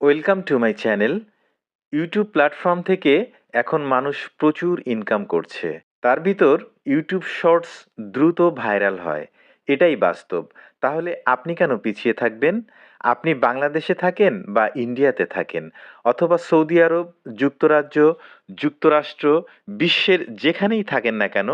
Welcome to my channel YouTube platform থেকে এখন মানুষ প্রচুর ইনকাম করছে। তার ভিতর ইউটিউব শর্টস দ্রুত ভাইরাল হয়। এটাই বাস্তব। তাহলে আপনি কেন পিছিয়ে থাকবেন? আপনি বাংলাদেশে থাকেন বা ইন্ডিয়াতে থাকেন অথবা সৌদি আরব, যুক্তরাজ্য, যুক্তরাষ্ট্র, বিশ্বের যেখানেই থাকেন না কেন,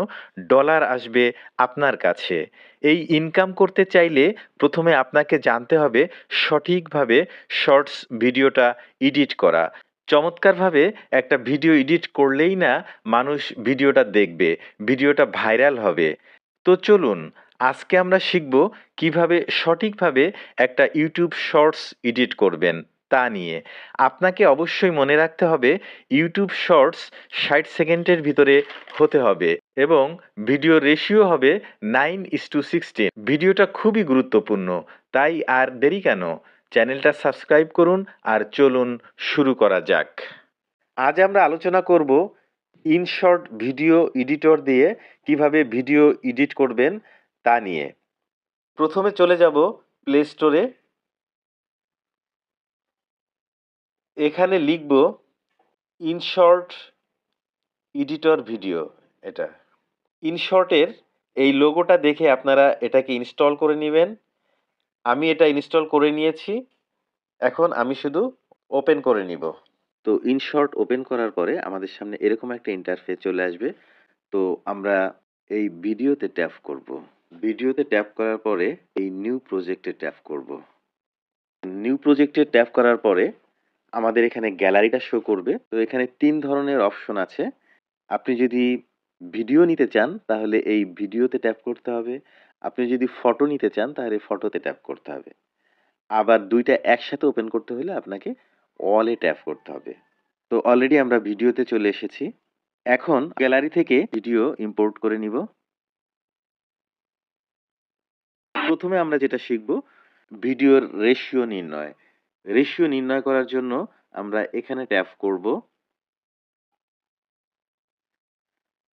ডলার আসবে আপনার কাছে। এই ইনকাম করতে চাইলে প্রথমে আপনাকে জানতে হবে সঠিকভাবে শর্টস ভিডিওটা এডিট করা। চমৎকারভাবে একটা ভিডিও এডিট করলেই না মানুষ ভিডিওটা দেখবে, ভিডিওটা ভাইরাল হবে। তো চলুন আজকে আমরা শিখব কীভাবে সঠিকভাবে একটা ইউটিউব শর্টস এডিট করবেন তা নিয়ে। আপনাকে অবশ্যই মনে রাখতে হবে, ইউটিউব শর্টস ষাট সেকেন্ডের ভিতরে হতে হবে এবং ভিডিও রেশিও হবে নাইন ইস টু সিক্সটিন। ভিডিওটা খুবই গুরুত্বপূর্ণ, তাই আর দেরি কেন? চ্যানেলটা সাবস্ক্রাইব করুন আর চলুন শুরু করা যাক। আজ আমরা আলোচনা করব ইনশর্ট ভিডিও এডিটর দিয়ে কীভাবে ভিডিও এডিট করবেন তা নিয়ে। প্রথমে চলে যাব প্লে স্টোরে এখানে লিখব ইনশর্ট এডিটর ভিডিও এটা। ইনশর্টের এই লোগোটা দেখে আপনারা এটাকে ইনস্টল করে নেবেন। আমি এটা ইনস্টল করে নিয়েছি। এখন আমি শুধু ওপেন করে নিব। তো ইনশর্ট ওপেন করার পরে আমাদের সামনে এরকম একটা ইন্টারফেস চলে আসবে। তো আমরা এই ভিডিওতে ট্যাপ করব। ভিডিওতে ট্যাপ করার পরে এই নিউ প্রজেক্টে ট্যাপ করব। নিউ প্রজেক্টে ট্যাপ করার পরে আমাদের এখানে গ্যালারিটা শো করবে। তো এখানে তিন ধরনের অপশন আছে। আপনি যদি ভিডিও নিতে চান, তাহলে এই ভিডিওতে ট্যাপ করতে হবে। আপনি যদি ফটো নিতে চান, তাহলে ফটোতে ট্যাপ করতে হবে। আবার দুইটা একসাথে ওপেন করতে হলে আপনাকে অলে ট্যাপ করতে হবে। তো অলরেডি আমরা ভিডিওতে চলে এসেছি। এখন গ্যালারি থেকে ভিডিও ইম্পোর্ট করে নিব। প্রথমে আমরা যেটা শিখব ভিডিওর রেশিও নির্ণয়। রেশিও নির্ণয় করার জন্য আমরা এখানে ট্যাপ করব।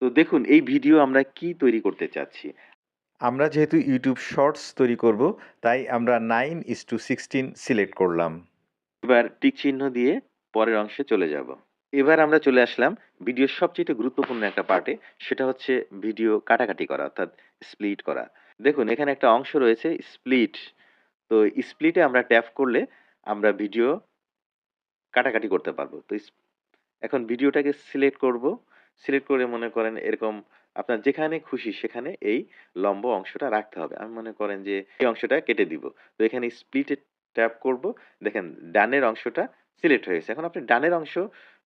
তো দেখুন এই ভিডিও আমরা কি তৈরি করতে চাচ্ছি? আমরা যেহেতু ইউটিউব শর্টস তৈরি করব তাই আমরা nine is to sixteen select করলাম। এবার টিক চিহ্ন দিয়ে পরের অংশে চলে যাব। এবার আমরা চলে আসলাম ভিডিওর সবচেয়ে গুরুত্বপূর্ণ একটা পার্টে, সেটা হচ্ছে ভিডিও কাটাকাটি করা, অর্থাৎ স্প্লিট করা। দেখুন, এখানে একটা অংশ রয়েছে স্প্লিট তো স্প্লিটে আমরা ট্যাপ করলে আমরা ভিডিও কাটাকাটি করতে পারব। তো এখন ভিডিওটাকে সিলেক্ট করব। সিলেক্ট করে মনে করেন এরকম আপনার যেখানে খুশি সেখানে এই লম্ব অংশটা রাখতে হবে। আমি মনে করেন যে এই অংশটা কেটে দিব। তো এখানে স্প্লিটে ট্যাপ করব। দেখেন, ডানের অংশটা সিলেক্ট হয়েছে এখন আপনি ডানের অংশ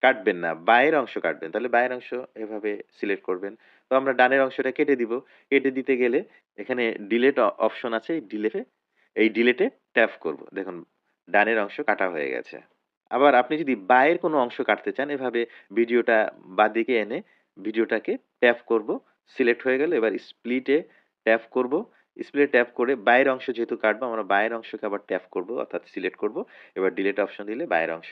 কাটবেন না, বায়ের অংশ কাটবেন। তাহলে বায়ের অংশ এভাবে সিলেক্ট করবেন। তো আমরা ডানের অংশটা কেটে দিব। কেটে দিতে গেলে এখানে ডিলেট অপশন আছে, এই ডিলেটে এই ডিলেটে ট্যাপ করব। দেখুন, ডানের অংশ কাটা হয়ে গেছে। আবার আপনি যদি বায়ের কোনো অংশ কাটতে চান, এভাবে ভিডিওটা বাদিকে এনে ভিডিওটাকে ট্যাপ করব। সিলেক্ট হয়ে গেল, এবার স্প্লিটে ট্যাপ করব। স্প্লিটে ট্যাপ করে বাইরের অংশ যেহেতু কাটবো, আমরা বাইরের অংশকে আবার ট্যাপ করব, অর্থাৎ সিলেক্ট করব। এবার ডিলেট অপশন দিলে বাইরের অংশ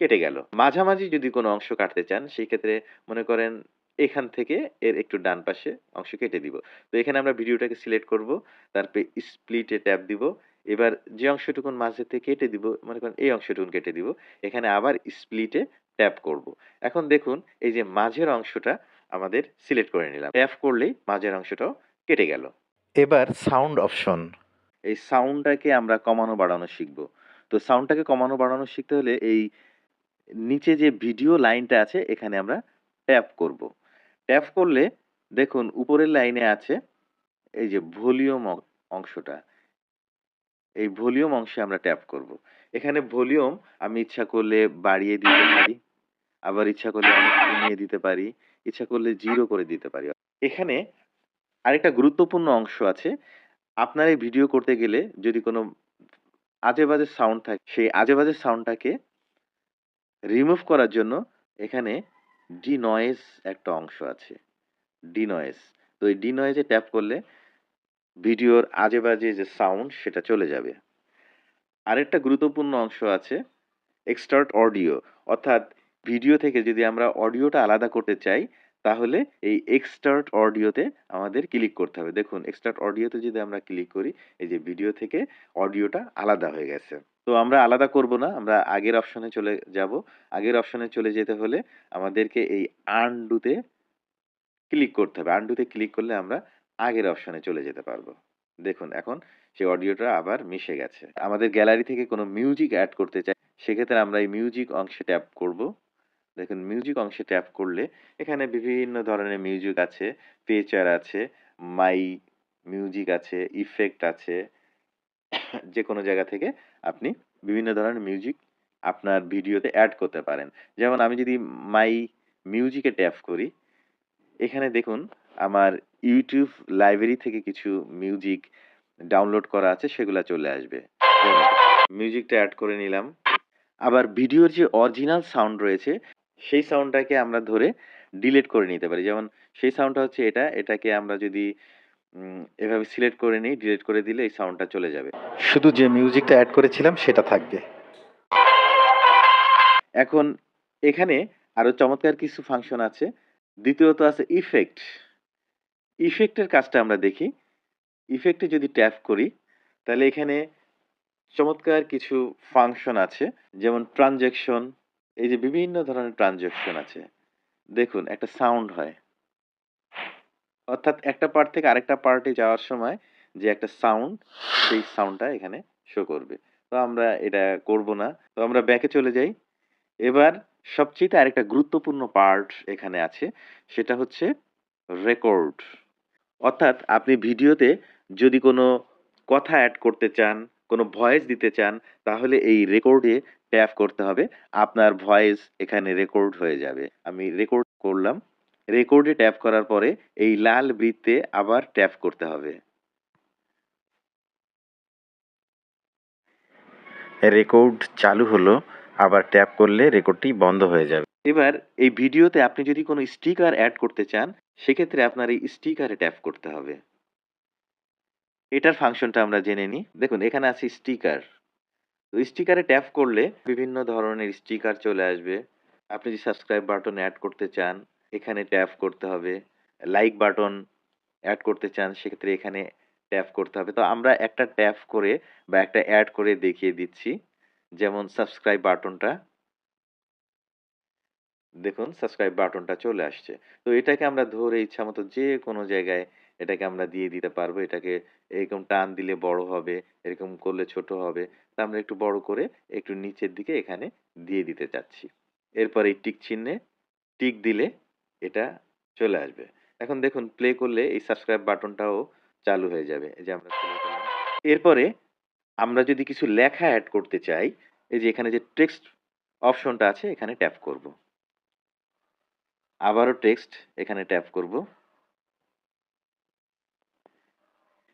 কেটে গেল। মাঝামাঝি যদি কোনো অংশ কাটতে চান সেই ক্ষেত্রে মনে করেন এখান থেকে এর একটু ডান পাশে অংশ কেটে দিব। তো এখানে আমরা ভিডিওটাকে সিলেক্ট করব তারপরে স্প্লিটে ট্যাপ দিব। এবার যে অংশটুকুন মাঝে থেকে কেটে দিব মনে করেন এই অংশটুকুন কেটে দিব। এখানে আবার স্প্লিটে ট্যাপ করব। এখন দেখুন এই যে মাঝের অংশটা আমাদের সিলেক্ট করে নিলাম। ট্যাপ করলেই মাঝের অংশটাও কেটে গেল। এবার সাউন্ড অপশন এই সাউন্ডটাকে আমরা কমানো বাড়ানো শিখব। তো সাউন্ডটাকে কমানো বাড়ানো শিখতে হলে এই নিচে যে ভিডিও লাইনটা আছে, এখানে আমরা ট্যাপ করব। ট্যাপ করলে দেখুন উপরের লাইনে আছে এই যে ভলিউম অংশটা। এই ভলিউম অংশে আমরা ট্যাপ করব। এখানে ভলিউম আমি ইচ্ছা করলে বাড়িয়ে দিতে পারি, আবার ইচ্ছা করলে অনেক কমিয়ে দিতে পারি, ইচ্ছা করলে জিরো করে দিতে পারি। এখানে আরেকটা গুরুত্বপূর্ণ অংশ আছে। আপনার এই ভিডিও করতে গেলে যদি কোনো আজে বাজে সাউন্ড থাকে, সেই আজে বাজে সাউন্ডটাকে রিমুভ করার জন্য এখানে ডি নয়েজ একটা অংশ আছে। ডি নয়েজ তো এই ডি নয়েজে ট্যাপ করলে ভিডিওর আজে বাজে যে সাউন্ড সেটা চলে যাবে। আরেকটা গুরুত্বপূর্ণ অংশ আছে এক্সটার্ট অডিও অর্থাৎ ভিডিও থেকে যদি আমরা অডিওটা আলাদা করতে চাই, তাহলে এই এক্সটার্ট অডিওতে আমাদের ক্লিক করতে হবে। দেখুন এক্সটার্ট অডিওতে যদি আমরা ক্লিক করি, এই যে ভিডিও থেকে অডিওটা আলাদা হয়ে গেছে। তো আমরা আলাদা করব না, আমরা আগের অপশনে চলে যাব। আগের অপশনে চলে যেতে হলে আমাদেরকে এই আনডুতে ক্লিক করতে হবে। আনডুতে ক্লিক করলে আমরা আগের অপশনে চলে যেতে পারব। দেখুন, এখন সেই অডিওটা আবার মিশে গেছে। আমাদের গ্যালারি থেকে কোনো মিউজিক অ্যাড করতে চাই, সেক্ষেত্রে আমরা এই মিউজিক অংশে ট্যাপ করব। দেখুন মিউজিক অংশে ট্যাপ করলে এখানে বিভিন্ন ধরনের মিউজিক আছে পেচার আছে মাই মিউজিক আছে ইফেক্ট আছে যে কোনো জায়গা থেকে আপনি বিভিন্ন ধরনের মিউজিক আপনার ভিডিওতে অ্যাড করতে পারেন। যেমন আমি যদি মাই মিউজিকে ট্যাপ করি, এখানে দেখুন আমার ইউটিউব লাইব্রেরি থেকে কিছু মিউজিক ডাউনলোড করা আছে, সেগুলো চলে আসবে। মিউজিকটা অ্যাড করে নিলাম। আবার ভিডিওর যে অরিজিনাল সাউন্ড রয়েছে, সেই সাউন্ডটাকে আমরা ধরে ডিলিট করে নিতে পারি। যেমন সেই সাউন্ডটা হচ্ছে এটা, এটাকে আমরা যদি এভাবে সিলেক্ট করে নিই ডিলিট করে দিলে এই সাউন্ডটা চলে যাবে। শুধু যে মিউজিকটা অ্যাড করেছিলাম সেটা থাকবে। এখন এখানে আরও চমৎকার কিছু ফাংশন আছে। দ্বিতীয়ত আছে ইফেক্ট ইফেক্টের কাজটা আমরা দেখি। ইফেক্টে যদি ট্যাপ করি তাহলে এখানে চমৎকার কিছু ফাংশন আছে। যেমন ট্রানজ্যাকশন এই যে বিভিন্ন ধরনের ট্রানজ্যাকশন আছে। দেখুন একটা সাউন্ড হয়। অর্থাৎ একটা পার্ট থেকে আরেকটা পার্টে যাওয়ার সময় যে একটা সাউন্ড সেই সাউন্ডটা এখানে শো করবে। তো আমরা এটা করব না। তো আমরা ব্যাকে চলে যাই। এবার সবচেয়ে আরেকটা গুরুত্বপূর্ণ পার্ট এখানে আছে, সেটা হচ্ছে রেকর্ড অর্থাৎ আপনি ভিডিওতে যদি কোনো কথা অ্যাড করতে চান, কোনো ভয়েস দিতে চান, তাহলে এই রেকর্ডে ট্যাপ করতে হবে। আপনার ভয়েস এখানে রেকর্ড হয়ে যাবে। আমি রেকর্ড করলাম। রেকর্ডে ট্যাপ করার পরে এই লাল বৃত্তে আবার ট্যাপ করতে হবে। রেকর্ড চালু হলো, আবার ট্যাপ করলে রেকর্ডটি বন্ধ হয়ে যাবে। এবার এই ভিডিওতে আপনি যদি কোনো স্টিকার অ্যাড করতে চান, সেক্ষেত্রে আপনার এই স্টিকারে ট্যাপ করতে হবে। এটার ফাংশনটা আমরা জেনে নিই। দেখুন, এখানে আছে স্টিকার তো স্টিকারে ট্যাপ করলে বিভিন্ন ধরনের স্টিকার চলে আসবে। আপনি যদি সাবস্ক্রাইব বাটন অ্যাড করতে চান এখানে ট্যাপ করতে হবে। লাইক বাটন অ্যাড করতে চান, সেক্ষেত্রে এখানে ট্যাপ করতে হবে। তো আমরা একটা ট্যাপ করে বা একটা অ্যাড করে দেখিয়ে দিচ্ছি। যেমন সাবস্ক্রাইব বাটনটা দেখুন সাবস্ক্রাইব বাটনটা চলে আসছে। তো এটাকে আমরা ধরে ইচ্ছা মতো যে কোনো জায়গায় এটাকে আমরা দিয়ে দিতে পারব। এটাকে এরকম টান দিলে বড় হবে, এরকম করলে ছোট হবে। তা আমরা একটু বড় করে একটু নিচের দিকে এখানে দিয়ে দিতে চাচ্ছি। এরপর এই টিক চিহ্নে টিক দিলে এটা চলে আসবে। এখন দেখুন প্লে করলে এই সাবস্ক্রাইব বাটনটাও চালু হয়ে যাবে। এই যে আমরা এরপরে আমরা যদি কিছু লেখা অ্যাড করতে চাই, এই যে এখানে যে টেক্সট অপশনটা আছে, এখানে ট্যাপ করব। আবারও টেক্সট এখানে ট্যাপ করব।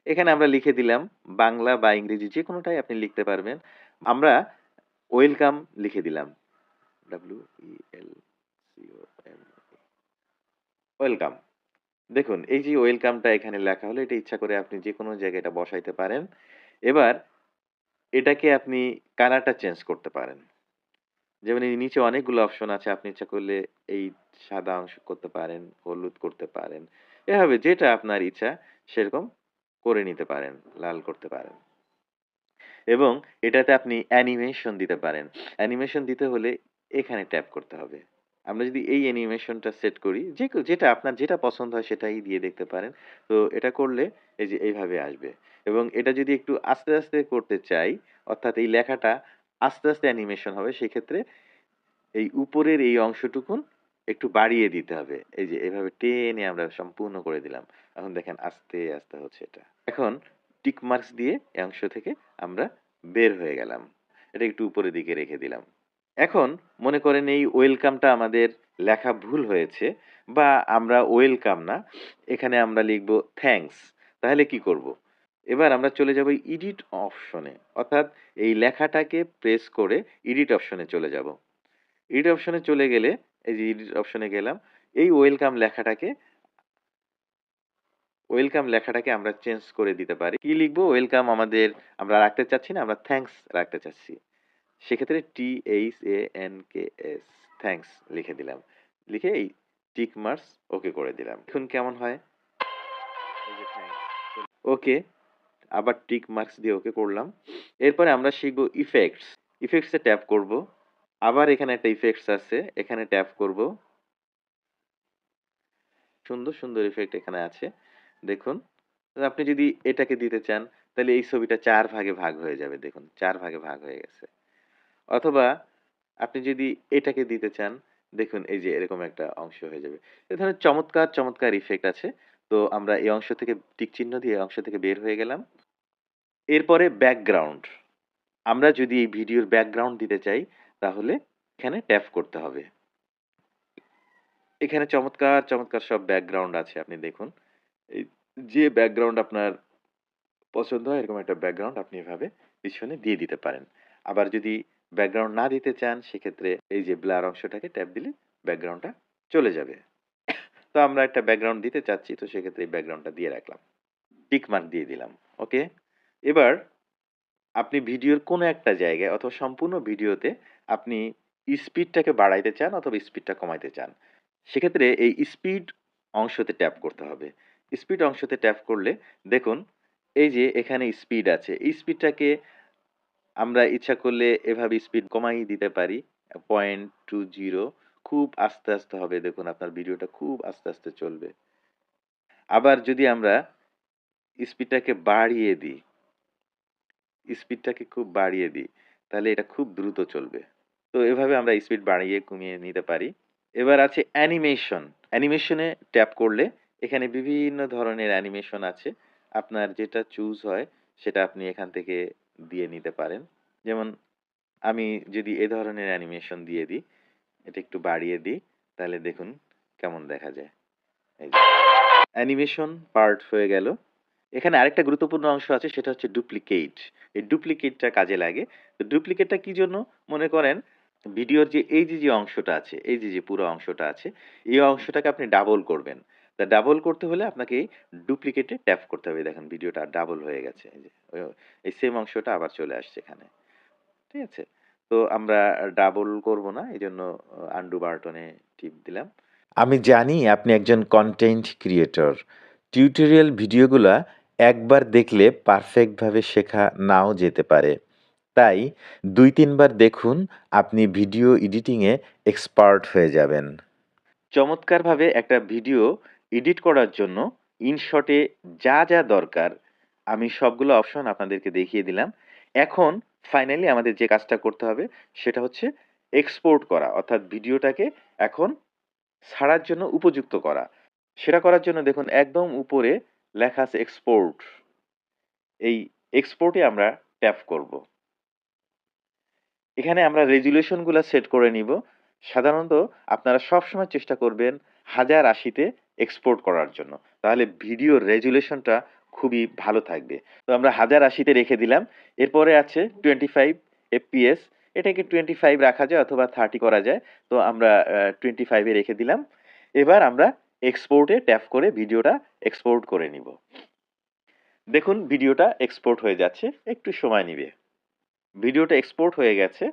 এখানে আমরা লিখে দিলাম বাংলা বা ইংরেজি যে কোনোটাই আপনি লিখতে পারবেন। আমরা ওয়েলকাম লিখে দিলাম। W E L C O welcome দেখুন, এই যে ওয়েলকামটা এখানে লেখা হলো, এটা ইচ্ছা করে আপনি যে কোনো জায়গায় এটা বসাইতে পারেন। এবার, এটাকে আপনি কালারটা চেঞ্জ করতে পারেন। যেমন এই নিচে অনেকগুলো অপশন আছে, আপনি ইচ্ছা করলে এই সাদা অংশ করতে পারেন, হলুদ করতে পারেন। এভাবে যেটা আপনার ইচ্ছা, সেরকম করে নিতে পারেন, লাল করতে পারেন। এবং এটাতে আপনি অ্যানিমেশন দিতে পারেন। অ্যানিমেশন দিতে হলে এখানে ট্যাপ করতে হবে। আমরা যদি এই অ্যানিমেশনটা সেট করি, যে যেটা আপনার যেটা পছন্দ হয় সেটাই দিয়ে দেখতে পারেন। তো এটা করলে এই যে এইভাবে আসবে। এবং এটা যদি একটু আস্তে আস্তে করতে চাই, অর্থাৎ এই লেখাটা আস্তে আস্তে অ্যানিমেশন হবে, সেক্ষেত্রে এই উপরের এই অংশটুকুন একটু বাড়িয়ে দিতে হবে। এই যে এভাবে টেনে আমরা সম্পূর্ণ করে দিলাম। এখন দেখেন আস্তে আস্তে হচ্ছে এটা। এখন টিক মার্কস দিয়ে এই অংশ থেকে আমরা বের হয়ে গেলাম। এটা একটু উপরের দিকে রেখে দিলাম। এখন মনে করেন এই ওয়েলকামটা আমাদের লেখা ভুল হয়েছে বা আমরা ওয়েলকাম না, এখানে আমরা লিখব থ্যাঙ্কস। তাহলে কি করব? এবার আমরা চলে যাব এডিট অপশনে, অর্থাৎ এই লেখাটাকে প্রেস করে এডিট অপশনে চলে যাব। এডিট অপশনে চলে গেলে, এই যে এডিট অপশনে গেলাম, এই ওয়েলকাম লেখাটাকে ওয়েলকাম লেখাটাকে আমরা চেঞ্জ করে দিতে পারি। কি লিখব? ওয়েলকাম আমাদের, আমরা রাখতে চাচ্ছি না, আমরা থ্যাঙ্কস রাখতে চাচ্ছি। সেক্ষেত্রে T H A N K S thanks লিখে দিলাম। লিখে এই টিক মার্কস ওকে করে দিলাম। এখন কেমন হয়। ওকে আবার টিক মার্কস দিয়ে ওকে করলাম। এরপরে আমরা শিখব ইফেক্টস ইফেক্টসে ট্যাপ করব। আবার এখানে একটা ইফেক্টস আছে, এখানে ট্যাপ করব। সুন্দর সুন্দর ইফেক্ট এখানে আছে। দেখুন, আপনি যদি এটাকে দিতে চান, তাহলে এই ছবিটা চার ভাগে ভাগ হয়ে যাবে। দেখুন, চার ভাগে ভাগ হয়ে গেছে। অথবা আপনি যদি এটাকে দিতে চান, দেখুন এই যে এরকম একটা অংশ হয়ে যাবে। এ ধরনের চমৎকার চমৎকার ইফেক্ট আছে। তো আমরা এই অংশ থেকে টিক চিহ্ন দিয়ে অংশ থেকে বের হয়ে গেলাম। এরপরে ব্যাকগ্রাউন্ড আমরা যদি এই ভিডিওর ব্যাকগ্রাউন্ড দিতে চাই, তাহলে এখানে ট্যাপ করতে হবে। এখানে চমৎকার চমৎকার সব ব্যাকগ্রাউন্ড আছে, আপনি দেখুন। এই যে ব্যাকগ্রাউন্ড আপনার পছন্দ হয়, এরকম একটা ব্যাকগ্রাউন্ড আপনি এভাবে পিছনে দিয়ে দিতে পারেন। আবার যদি ব্যাকগ্রাউন্ড না দিতে চান, সেক্ষেত্রে এই যে ব্লার অংশটাকে ট্যাপ দিলে ব্যাকগ্রাউন্ডটা চলে যাবে। তো আমরা একটা ব্যাকগ্রাউন্ড দিতে চাচ্ছি, তো সেক্ষেত্রে এই ব্যাকগ্রাউন্ডটা দিয়ে রাখলাম। টিক মার্ক দিয়ে দিলাম ওকে এবার আপনি ভিডিওর কোনো একটা জায়গায় অথবা সম্পূর্ণ ভিডিওতে আপনি স্পিডটাকে বাড়াইতে চান অথবা স্পিডটা কমাইতে চান, সেক্ষেত্রে এই স্পিড অংশতে ট্যাপ করতে হবে। স্পিড অংশতে ট্যাপ করলে দেখুন, এই যে এখানে স্পিড আছে, এই স্পিডটাকে আমরা ইচ্ছা করলে এভাবে স্পিড কমাই দিতে পারি। পয়েন্ট টু জিরো খুব আস্তে আস্তে হবে। দেখুন, আপনার ভিডিওটা খুব আস্তে আস্তে চলবে। আবার যদি আমরা স্পিডটাকে বাড়িয়ে দিই স্পিডটাকে খুব বাড়িয়ে দিই, তাহলে এটা খুব দ্রুত চলবে। তো এভাবে আমরা স্পিড বাড়িয়ে কমিয়ে নিতে পারি। এবার আছে অ্যানিমেশন অ্যানিমেশনে ট্যাপ করলে এখানে বিভিন্ন ধরনের অ্যানিমেশন আছে। আপনার যেটা চুজ হয়, সেটা আপনি এখান থেকে দিয়ে নিতে পারেন। যেমন আমি যদি এ ধরনের অ্যানিমেশন দিয়ে দিই, এটা একটু বাড়িয়ে দিই, তাহলে দেখুন কেমন দেখা যায়। অ্যানিমেশন পার্ট হয়ে গেল। এখানে আরেকটা গুরুত্বপূর্ণ অংশ আছে, সেটা হচ্ছে ডুপ্লিকেট এই ডুপ্লিকেটটা কাজে লাগে। তো ডুপ্লিকেটটা কি জন্য? মনে করেন ভিডিওর যে, এই যে যে অংশটা আছে, এই যে যে পুরো অংশটা আছে, এই অংশটাকে আপনি ডাবল করবেন। তা ডাবল করতে হলে আপনাকে এই ডুপ্লিকেটে ট্যাপ করতে হবে। দেখেন ভিডিওটা ডাবল হয়ে গেছে। এই সেম অংশটা আবার চলে আসছে এখানে। ঠিক আছে? তো আমরা ডাবল করব না এই জন্য আন্ডু বার্টনে টিপ দিলাম। আমি জানি আপনি একজন কন্টেন্ট ক্রিয়েটর টিউটোরিয়াল ভিডিওগুলা একবার দেখলে পারফেক্টভাবে শেখা নাও যেতে পারে। তাই দুই, তিনবার দেখুন, আপনি ভিডিও এডিটিংয়ে এক্সপার্ট হয়ে যাবেন। চমৎকারভাবে একটা ভিডিও এডিট করার জন্য ইনশটে যা যা দরকার, আমি সবগুলো অপশন আপনাদেরকে দেখিয়ে দিলাম। এখন ফাইনালি আমাদের যে কাজটা করতে হবে, সেটা হচ্ছে এক্সপোর্ট করা, অর্থাৎ ভিডিওটাকে এখন ছাড়ার জন্য উপযুক্ত করা। সেটা করার জন্য দেখুন, একদম উপরে লেখা আছে এক্সপোর্ট এই এক্সপোর্টে আমরা ট্যাপ করব। এখানে আমরা রেজুলেশনগুলো সেট করে নিব। সাধারণত আপনারা সবসময় চেষ্টা করবেন হাজার আশিতে এক্সপোর্ট করার জন্য। তাহলে ভিডিও রেজুলেশনটা খুবই ভালো থাকবে। তো আমরা হাজার আশিতে রেখে দিলাম। এরপরে আছে টোয়েন্টি ফাইভ এফপিএস এটাকে টোয়েন্টি ফাইভ রাখা যায় অথবা থার্টি করা যায়। তো আমরা টোয়েন্টি ফাইভে রেখে দিলাম। এবার আমরা এক্সপোর্টে ট্যাপ করে ভিডিওটা এক্সপোর্ট করে নিব। দেখুন ভিডিওটা এক্সপোর্ট হয়ে যাচ্ছে। একটু সময় নিবে। ভিডিওটা এক্সপোর্ট হয়ে গেছে।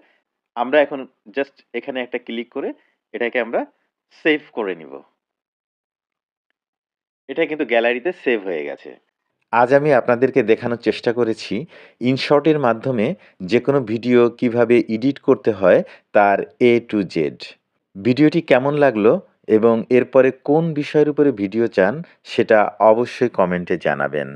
আমরা এখন জাস্ট এখানে একটা ক্লিক করে এটাকে আমরা সেভ করে নিব। এটা কিন্তু গ্যালারিতে সেভ হয়ে গেছে। আজ আমি আপনাদেরকে দেখানোর চেষ্টা করেছি ইনশর্টের মাধ্যমে যে কোনো ভিডিও কীভাবে এডিট করতে হয় তার এ টু জেড ভিডিওটি কেমন লাগল এবং এরপরে কোন বিষয়ের উপরে ভিডিও চান সেটা অবশ্যই কমেন্টে জানাবেন।